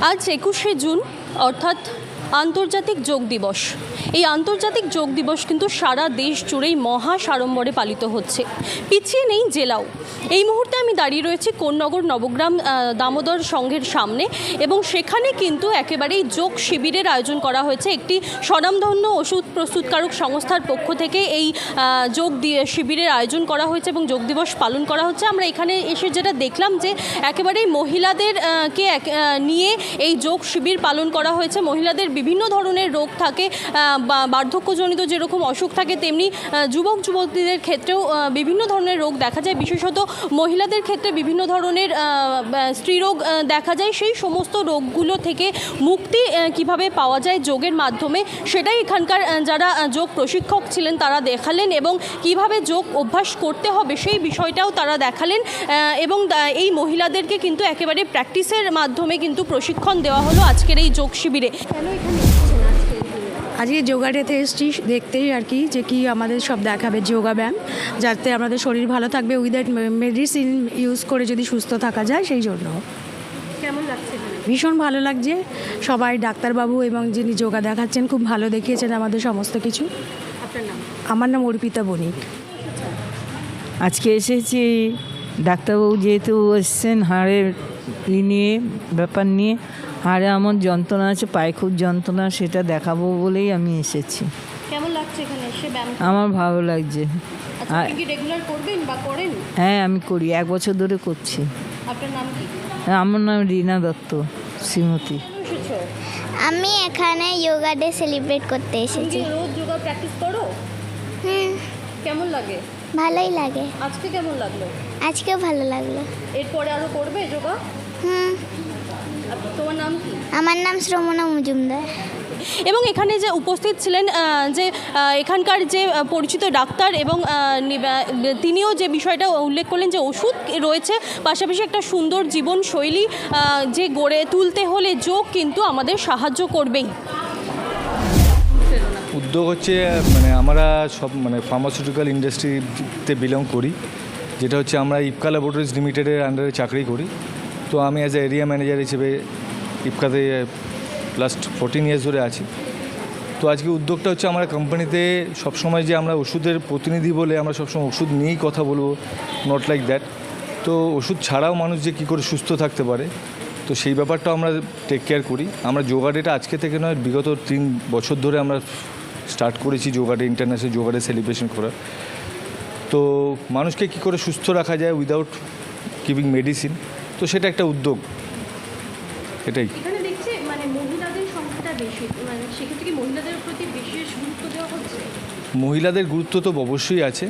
আজ একুশে জুন অর্থাৎ আন্তর্জাতিক যোগ দিবস। এই আন্তর্জাতিক যোগ দিবস কিন্তু সারা দেশ জুড়েই মহা সাড়ম্বরে পালিত হচ্ছে। পিছিয়ে নেই জেলাও। এই মুহূর্তে আমি দাঁড়িয়ে রয়েছি কোন্নগর নবগ্রাম দামোদর সংঘের সামনে এবং সেখানে কিন্তু একেবারেই যোগ শিবিরের আয়োজন করা হয়েছে। একটি স্বনামধন্য ওষুধ প্রস্তুতকারক সংস্থার পক্ষ থেকে এই যোগ দিয়ে শিবিরের আয়োজন করা হয়েছে এবং যোগ দিবস পালন করা হচ্ছে। আমরা এখানে এসে যেটা দেখলাম যে একেবারেই মহিলাদের আহ, কে এক- নিয়ে এই যোগ শিবির পালন করা হয়েছে। মহিলাদের বিভিন্ন ধরনের রোগ থাকে বার্ধক্যজনিত যেরকম অসুখ থাকে, তেমনি যুবক, যুবতীদের ক্ষেত্রেও বিভিন্ন ধরনের রোগ দেখা যায়। বিশেষত মহিলাদের ক্ষেত্রে বিভিন্ন ধরনের স্ত্রীরোগ দেখা যায়। সেই সমস্ত রোগগুলো থেকে মুক্তি কীভাবে পাওয়া যায় যোগের মাধ্যমে, সেটাই এখানকার যারা যোগ প্রশিক্ষক ছিলেন, তারা দেখালেন এবং কীভাবে যোগ অভ্যাস করতে হবে, সেই বিষয়টাও তারা দেখালেন। এবং এই মহিলাদেরকে কিন্তু একেবারে প্র্যাকটিসের মাধ্যমে কিন্তু প্রশিক্ষণ দেওয়া হলো আজকের এই যোগ শিবিরে। কেন এখানে? আজকে যোগাটাতে এসেছি দেখতেই আর কি যে কি আমাদের সব দেখাবে যোগা ব্যায়াম যাতে আমাদের শরীর ভালো থাকবে উইদাউট মেডিসিন ইউজ করে যদি সুস্থ থাকা যায় সেই জন্য। কেমন লাগছে ভীষণ ভালো লাগছে। সবাই ডাক্তারবাবু এবং যিনি যোগা দেখাচ্ছেন খুব ভালো দেখিয়েছেন আমাদের সমস্ত কিছু। আমার নাম অর্পিতা বণিক। আজকে এসেছি ডাক্তারবাবু যেহেতু এসছেন হাড়ের ই নিয়ে ব্যাপার নিয়ে। হাড়ে আমার যন্ত্রণা আছে পায়ে খুব যন্ত্রণা সেটা দেখাবো বলেই আমি এসেছি। কেমন লাগছে এখানে এসে ব্যায়াম আমার ভালো লাগছে। আচ্ছা আপনি কি রেগুলার করবেন বা করেন? হ্যাঁ আমি করি এক বছর ধরে করছি। আপনার নাম কি? আমার নাম রীনা দত্ত শ্রীমতী। আমি এখানে যোগা ডে সেলিব্রেট করতে এসেছি। রোজ যোগা প্র্যাকটিস করো? হুম। কেমন লাগে? ভালোই লাগে। আজকে কেমন লাগল? আজকেও ভালো লাগল। এরপরে আরও করবে যোগা হুম। আর তোমার নাম কি? আমার নাম শ্রমণা মজুমদার। এবং এখানে যে উপস্থিত ছিলেন যে এখানকার যে পরিচিত ডাক্তার এবং তিনিও যে বিষয়টা উল্লেখ করলেন যে ওষুধ রয়েছে পাশাপাশি একটা সুন্দর জীবনশৈলী যে গড়ে তুলতে হলে যোগ কিন্তু আমাদের সাহায্য করবেই। উদ্যোগ হচ্ছে মানে আমরা সব মানে ফার্মাসিউটিক্যাল ইন্ডাস্ট্রিতে বিলং করি যেটা হচ্ছে আমরা ইপকা ল্যাবরেটরিজ লিমিটেডের আন্ডারে চাকরি করি। তো আমি অ্যাজ এ এরিয়া ম্যানেজার হিসেবে ইপকাতে লাস্ট ফোরটিন ইয়ার্স ধরে আছি। তো আজকে উদ্যোগটা হচ্ছে আমরা কোম্পানিতে সবসময় যে আমরা ওষুধের প্রতিনিধি বলে আমরা সবসময় ওষুধ নিয়েই কথা বলব নট লাইক দ্যাট তো ওষুধ ছাড়াও মানুষ যে কী করে সুস্থ থাকতে পারে, তো সেই ব্যাপারটাও আমরা টেক কেয়ার করি। আমরা যোগা ডেটা আজকে থেকে নয়, বিগত তিন বছর ধরে আমরা স্টার্ট করেছি yoga day international yoga day celebration করা। তো মানুষকে কী করে সুস্থ রাখা যায় উইদাউট গিভিং মেডিসিন তো সেটা একটা উদ্যোগ। এটাই। মানে মানে মহিলাদের গুরুত্ব তো অবশ্যই আছে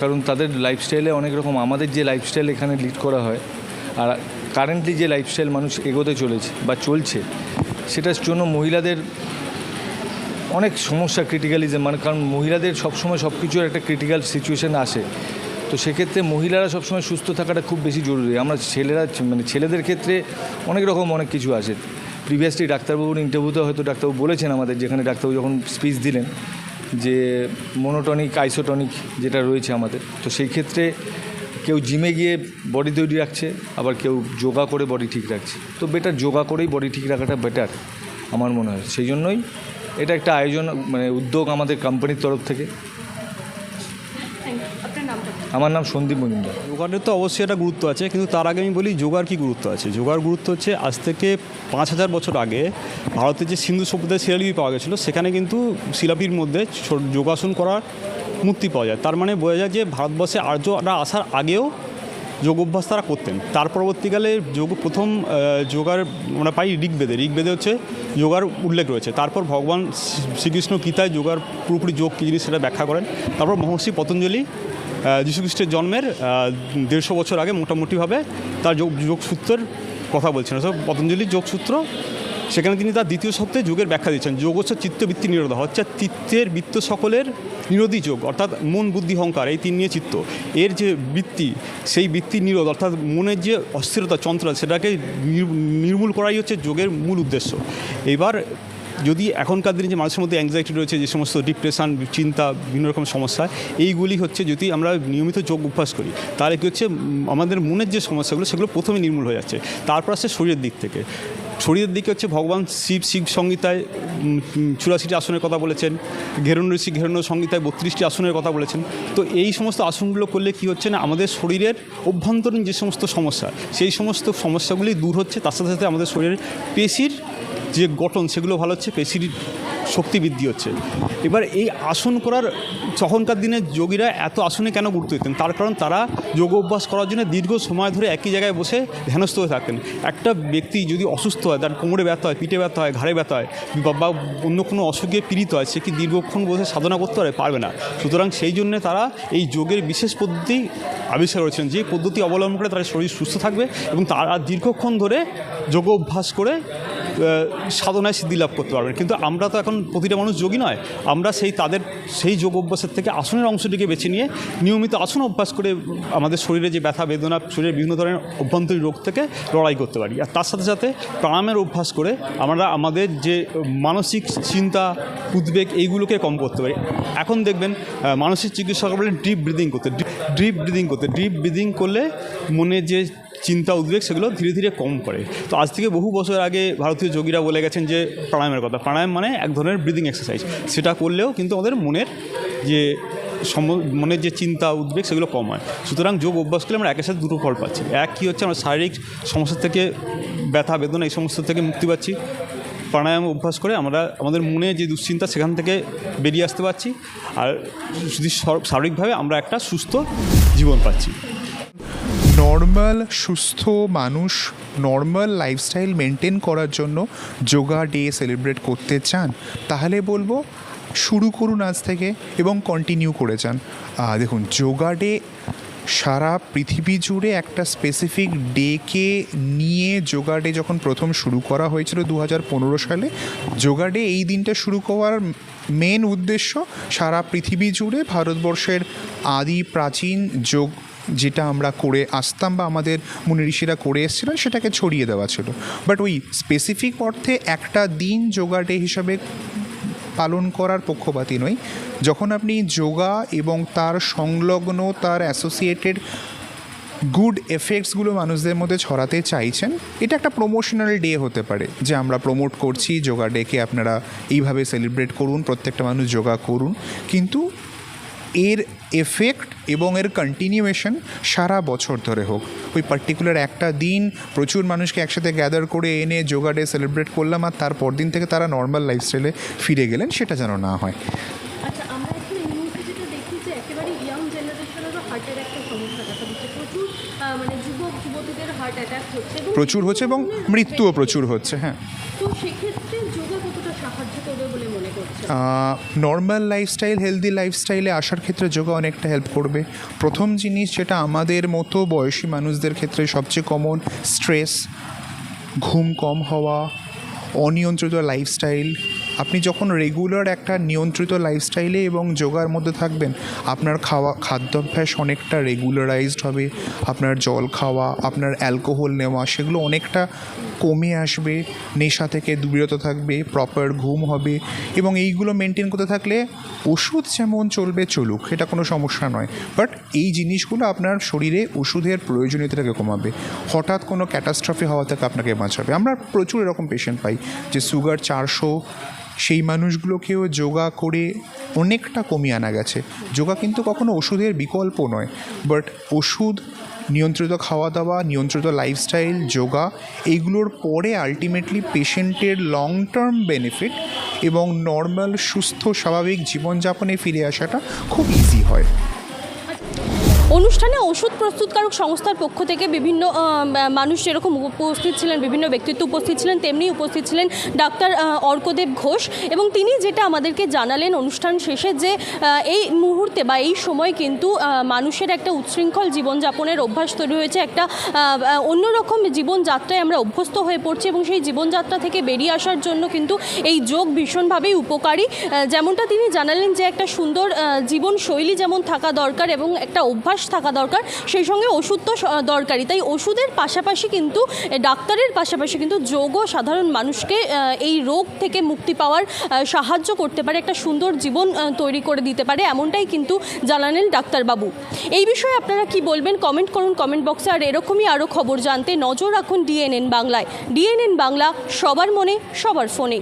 কারণ তাদের লাইফস্টাইলে অনেক রকম আমাদের যে লাইফস্টাইল এখানে লিড করা হয় আর কারেন্টলি যে লাইফস্টাইল মানুষ এগোতে চলেছে বা চলছে সেটার জন্য মহিলাদের অনেক সমস্যা ক্রিটিক্যালিজম মানে কারণ মহিলাদের সবসময় সব কিছুর একটা ক্রিটিক্যাল সিচুয়েশান আসে। তো সেক্ষেত্রে মহিলারা সবসময় সুস্থ থাকাটা খুব বেশি জরুরি। আমরা ছেলেরা মানে ছেলেদের ক্ষেত্রে অনেক রকম অনেক কিছু আছে। প্রিভিয়াসলি ডাক্তারবাবুর ইন্টারভিউতে হয়তো ডাক্তারবাবু বলেছেন আমাদের, যেখানে ডাক্তারবাবু যখন স্পিচ দিলেন যে মোনোটনিক আইসোটনিক যেটা রয়েছে আমাদের, তো সেই ক্ষেত্রে কেউ জিমে গিয়ে বডি তৈরি রাখছে, আবার কেউ যোগা করে বডি ঠিক রাখছে। তো বেটার যোগা করেই বডি ঠিক রাখাটা বেটার আমার মনে হয়। সেই জন্যই এটা একটা আয়োজন মানে উদ্যোগ আমাদের কোম্পানির তরফ থেকে। আপনার নামটা আমার নাম সন্দীপ মজুমদার। যোগার তো অবশ্যই একটা গুরুত্ব আছে কিন্তু তার আগে আমি বলি যোগার কি গুরুত্ব আছে? যোগার গুরুত্ব হচ্ছে আজ থেকে পাঁচ হাজার বছর আগে ভারতের যে সিন্ধু সভ্যতায় শিলালিপি পাওয়া গেছিল সেখানে কিন্তু শিলাপির মধ্যে যোগাসন করার মুক্তি পাওয়া যায়। তার মানে বোঝা যায় যে ভারতবর্ষে আর্যরা আসার আগেও যোগ অভ্যাস তারা করতেন। তার পরবর্তীকালে যোগ প্রথম যোগার আমরা পাই ঋগ্বেদে। ঋগ্বেদে হচ্ছে যোগার উল্লেখ রয়েছে। তারপর ভগবান শ্রী- শ্রীকৃষ্ণ গীতায় যোগার পুরোপুরি যোগ কী জিনিস সেটা ব্যাখ্যা করেন। তারপর মহর্ষি পতঞ্জলি যীশুখ্রিস্টের জন্মের দেড়শো বছর আগে মোটামুটিভাবে তার যোগ যোগসূত্রের কথা বলছেন সব পতঞ্জলির যোগসূত্র সেখানে তিনি তার দ্বিতীয় সপ্তাহে যোগের ব্যাখ্যা দিয়েছেন যোগ হচ্ছে চিত্তবৃত্তি নিরোধ। হচ্ছে চিত্তের বৃত্ত সকলের নিরোধী যোগ, অর্থাৎ মন, বুদ্ধি অহংকার এই তিন নিয়ে চিত্ত। এর যে বৃত্তি, সেই বৃত্তি নিরোধ, অর্থাৎ মনের যে অস্থিরতা চঞ্চলতা সেটাকে নির- নির্মূল করাই হচ্ছে যোগের মূল উদ্দেশ্য। এবার যদি এখনকার দিনে যে মানুষের মধ্যে অ্যাংজাইটি রয়েছে, যে সমস্ত ডিপ্রেশন চিন্তা, বিভিন্ন রকম সমস্যা, এইগুলি হচ্ছে যদি আমরা নিয়মিত যোগ অভ্যাস করি, তাহলে কী হচ্ছে আমাদের মনের যে সমস্যাগুলো, সেগুলো প্রথমে নির্মূল হয়ে যাচ্ছে। তারপর আসছে শরীরের দিক থেকে। শরীরের দিকে হচ্ছে ভগবান শিব শিব সংহিতায় চুরাশিটি আসনের কথা বলেছেন ঘেরণ ঋষি ঘেরণ সংহিতায় বত্রিশটি আসনের কথা বলেছেন। তো এই সমস্ত আসনগুলো করলে কি হচ্ছে না, আমাদের শরীরের অভ্যন্তরীণ যে সমস্ত সমস্যা, সেই সমস্ত সমস্যাগুলি দূর হচ্ছে, তার সাথে সাথে আমাদের শরীরের পেশির যে গঠন, সেগুলো ভালো হচ্ছে, পেশির শক্তি বৃদ্ধি হচ্ছে। এবার এই আসন করার তখনকার দিনে যোগীরা এত আসনে কেন গুরুত্ব দিতেন? তার কারণ তারা যোগ অভ্যাস করার জন্য দীর্ঘ সময় ধরে একই জায়গায় বসে ধ্যানস্থ হয়ে থাকতেন। একটা ব্যক্তি যদি অসুস্থ হয়, তার কোমরে ব্যথা হয়, পিঠে ব্যথা হয়, ঘাড়ে ব্যথা হয় বা- অন্য কোনো অসুখে পীড়িত হয়, সে কি দীর্ঘক্ষণ বসে সাধনা করতে পারে? পারবে না। সুতরাং সেই জন্যে তারা এই যোগের বিশেষ পদ্ধতি আবিষ্কার করেছেন, যে পদ্ধতি অবলম্বন করে তার শরীর সুস্থ থাকবে এবং তারা দীর্ঘক্ষণ ধরে যোগ অভ্যাস করে সাধনায় সিদ্ধি লাভ করতে পারবেন। কিন্তু আমরা তো এখন প্রতিটা মানুষ যোগী নয়। আমরা সেই তাদের, সেই যোগ অভ্যাসের থেকে আসনের অংশটিকে বেছে নিয়ে নিয়মিত আসন অভ্যাস করে আমাদের শরীরে যে ব্যথা, বেদনা, শরীরের বিভিন্ন ধরনের অভ্যন্তরীণ রোগ থেকে লড়াই করতে পারি। আর তার সাথে সাথে প্রাণায়ামের অভ্যাস করে আমরা আমাদের যে মানসিক চিন্তা, উদ্বেগ, এইগুলোকে কম করতে পারি। এখন দেখবেন মানসিক চিকিৎসকরা বলেন ডিপ ব্রিদিং করতে ডিপ ব্রিদিং করতে ডিপ ব্রিদিং করলে মনে যে চিন্তা, উদ্বেগ সেগুলো ধীরে ধীরে কম করে। তো আজ থেকে বহু বছর আগে ভারতীয় যোগীরা বলে গেছেন যে প্রাণায়ামের কথা। প্রাণায়াম মানে এক ধরনের ব্রিদিং এক্সারসাইজ সেটা করলেও কিন্তু আমাদের মনের যে সম, মনের যে চিন্তা, উদ্বেগ সেগুলো কম হয়। সুতরাং যোগ অভ্যাস করলে আমরা একের সাথে দুটো ফল পাচ্ছি। এক কী হচ্ছে আমরা শারীরিক সমস্যা থেকে ব্যথা, বেদনা এই সমস্ত থেকে মুক্তি পাচ্ছি। প্রাণায়াম অভ্যাস করে আমরা আমাদের মনে যে দুশ্চিন্তা সেখান থেকে বেরিয়ে আসতে পারছি। আর যদি শারীরিকভাবে আমরা একটা সুস্থ জীবন পাচ্ছি। নর্মাল, সুস্থ মানুষ, নর্মাল লাইফস্টাইল মেনটেন করার জন্য যোগা ডে সেলিব্রেট করতে চান, তাহলে বলব শুরু করুন আজ থেকে এবং কন্টিনিউ করে যান। দেখুন, যোগা ডে সারা পৃথিবী জুড়ে একটা স্পেসিফিক ডেকে নিয়ে যোগা ডে যখন প্রথম শুরু করা হয়েছিল দু হাজার পনেরো সালে, যোগা ডে এই দিনটা শুরু করার মেন উদ্দেশ্য সারা পৃথিবী জুড়ে ভারতবর্ষের আদি প্রাচীন যোগ যেটা আমরা করে আসতাম বা আমাদের মুনি ঋষিরা করে এসেছিলেন, সেটাকে ছড়িয়ে দেওয়া ছিল। বাট ওই স্পেসিফিক অর্থে একটা দিন যোগা ডে হিসাবে পালন করার পক্ষপাতী নই। যখন আপনি যোগা এবং তার সংলগ্ন, তার অ্যাসোসিয়েটেড গুড এফেক্টসগুলো মানুষদের মধ্যে ছড়াতে চাইছেন, এটা একটা প্রমোশনাল ডে হতে পারে, যে আমরা প্রমোট করছি যোগা ডেকে আপনারা এইভাবে সেলিব্রেট করুন, প্রত্যেকটা মানুষ যোগা করুন। কিন্তু এর এফেক্ট এবং এর কন্টিনিউয়েশন সারা বছর ধরে হোক। ওই পার্টিকুলার একটা দিন প্রচুর মানুষকে একসাথে গ্যাদার করে এনে যোগা ডে সেলিব্রেট করলাম আর তারপর দিন থেকে তারা নর্মাল লাইফস্টাইলে ফিরে গেলেন সেটা যেন না হয়। আচ্ছা মানে প্রচুর হচ্ছে এবং মৃত্যুও প্রচুর হচ্ছে হ্যাঁ তো সেক্ষেত্রে যোগা কতটা সাহায্য করবে বলে মনে করছে নর্মাল লাইফস্টাইল হেলদি লাইফস্টাইলে আসার ক্ষেত্রে যোগা অনেকটা হেল্প করবে। প্রথম জিনিস যেটা আমাদের মতো বয়সী মানুষদের ক্ষেত্রে সবচেয়ে কমন স্ট্রেস ঘুম কম হওয়া, অনিয়ন্ত্রিত লাইফস্টাইল আপনি যখন রেগুলার একটা নিয়ন্ত্রিত লাইফস্টাইলে এবং যোগার মধ্যে থাকবেন, আপনার খাওয়া, খাদ্যাভ্যাস অনেকটা রেগুলারাইজড হবে, আপনার জল খাওয়া, আপনার অ্যালকোহল নেওয়া, সেগুলো অনেকটা কমে আসবে, নেশা থেকে বিরত থাকবে প্রপার ঘুম হবে এবং এইগুলো মেনটেন করতে থাকলে ওষুধ যেমন চলবে চলুক, এটা কোনো সমস্যা নয়। বাট এই জিনিসগুলো আপনার শরীরে ওষুধের প্রয়োজনীয়তাটাকে কমাবে। হঠাৎ কোনো ক্যাটাস্ট্রফি হওয়া থেকে আপনাকে বাঁচাবে। আমরা প্রচুর এরকম পেশেন্ট পাই যে সুগার চারশো সেই মানুষগুলোকেও যোগা করে অনেকটা কমিয়ে আনা গেছে। যোগা কিন্তু কখনো ওষুধের বিকল্প নয় বাট ওষুধ, নিয়ন্ত্রিত খাওয়া দাওয়া নিয়ন্ত্রিত লাইফস্টাইল যোগা, এইগুলোর পরে আলটিমেটলি পেশেন্টের লং টার্ম বেনিফিট এবং নর্মাল সুস্থ, স্বাভাবিক জীবনযাপনে ফিরে আসাটা খুব ইজি হয়। অনুষ্ঠানে ওষুধ প্রস্তুতকারক সংস্থার পক্ষ থেকে বিভিন্ন মানুষ যেরকম উপস্থিত ছিলেন, বিভিন্ন ব্যক্তিত্ব উপস্থিত ছিলেন, তেমনি উপস্থিত ছিলেন ডাক্তার অর্কদেব ঘোষ এবং তিনি যেটা আমাদেরকে জানালেন অনুষ্ঠান শেষে যে এই মুহূর্তে বা এই সময় কিন্তু মানুষের একটা উচ্ছৃঙ্খল জীবনযাপনের অভ্যাস তৈরি হয়েছে, একটা অন্যরকম জীবনযাত্রায় আমরা অভ্যস্ত হয়ে পড়ছি এবং সেই জীবনযাত্রা থেকে বেরিয়ে আসার জন্য কিন্তু এই যোগ ভীষণভাবেই উপকারী। যেমনটা তিনি জানালেন যে একটা সুন্দর জীবনশৈলী যেমন থাকা দরকার এবং একটা অভ্যাস থাকা দরকার, সেই সঙ্গে ওষুধ তো দরকারি তাই ওষুধের পাশাপাশি কিন্তু ডাক্তারের পাশাপাশি কিন্তু যোগও সাধারণ মানুষকে এই রোগ থেকে মুক্তি পাওয়ার সাহায্য করতে পারে, একটা সুন্দর জীবন তৈরি করে দিতে পারে, এমনটাই কিন্তু জানালেন ডাক্তারবাবু। এই বিষয়ে আপনারা কি বলবেন? কমেন্ট করুন কমেন্ট বক্সে, আর এরকমই আরও খবর জানতে নজর রাখুন ডিএনএন বাংলায়। ডিএনএন বাংলা, সবার মনে, সবার ফোনে।